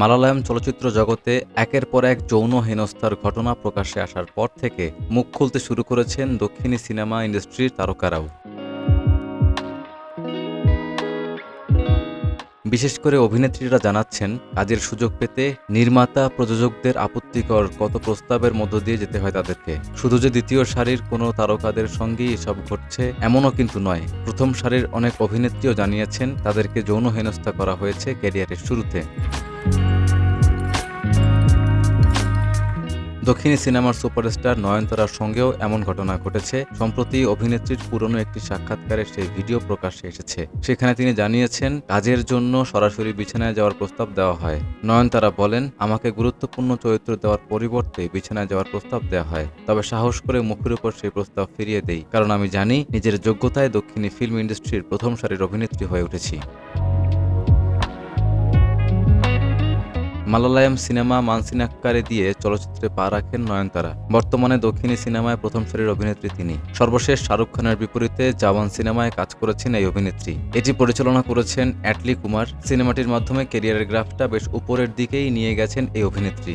মালায়ালাম চলচ্চিত্র জগতে একের পর এক যৌন হেনস্থার ঘটনা প্রকাশ্যে আসার পর থেকে মুখ খুলতে শুরু করেছেন দক্ষিণী সিনেমা ইন্ডাস্ট্রির তারকারাও। বিশেষ করে অভিনেত্রীরা জানাচ্ছেন, কাজের সুযোগ পেতে নির্মাতা প্রযোজকদের আপত্তিকর কত প্রস্তাবের মধ্য দিয়ে যেতে হয় তাদেরকে। শুধু যে দ্বিতীয় সারির কোনো তারকাদের সঙ্গেই এসব ঘটছে এমনও কিন্তু নয়। প্রথম সারির অনেক অভিনেত্রীও জানিয়েছেন, তাদেরকে যৌন হেনস্থা করা হয়েছে ক্যারিয়ারের শুরুতে। দক্ষিণী সিনেমার সুপারস্টার নয়নতারার সঙ্গেও এমন ঘটনা ঘটেছে, সম্প্রতি অভিনেত্রীর পুরনো একটি সাক্ষাৎকারে সেই ভিডিও প্রকাশ্যে এসেছে। সেখানে তিনি জানিয়েছেন, কাজের জন্য সরাসরি বিছানায় যাওয়ার প্রস্তাব দেওয়া হয়। নয়নতারা বলেন, আমাকে গুরুত্বপূর্ণ চরিত্র দেওয়ার পরিবর্তে বিছানায় যাওয়ার প্রস্তাব দেওয়া হয়। তবে সাহস করে মুখের উপর সেই প্রস্তাব ফিরিয়ে দেই, কারণ আমি জানি নিজের যোগ্যতায় দক্ষিণী ফিল্ম ইন্ডাস্ট্রির প্রথম সারির অভিনেত্রী হয়ে উঠেছি। মালায়ালাম সিনেমা মানসিনাক্কারে দিয়ে চলচ্চিত্রে পা রাখেন নয়নতারা। বর্তমানে দক্ষিণী সিনেমায় প্রথম সারির অভিনেত্রী তিনি। সর্বশেষ শাহরুখ খানের বিপরীতে জাওয়ান সিনেমায় কাজ করেছেন এই অভিনেত্রী। এটি পরিচালনা করেছেন অ্যাটলি কুমার। সিনেমাটির মাধ্যমে ক্যারিয়ারের গ্রাফটা বেশ উপরের দিকেই নিয়ে গেছেন এই অভিনেত্রী।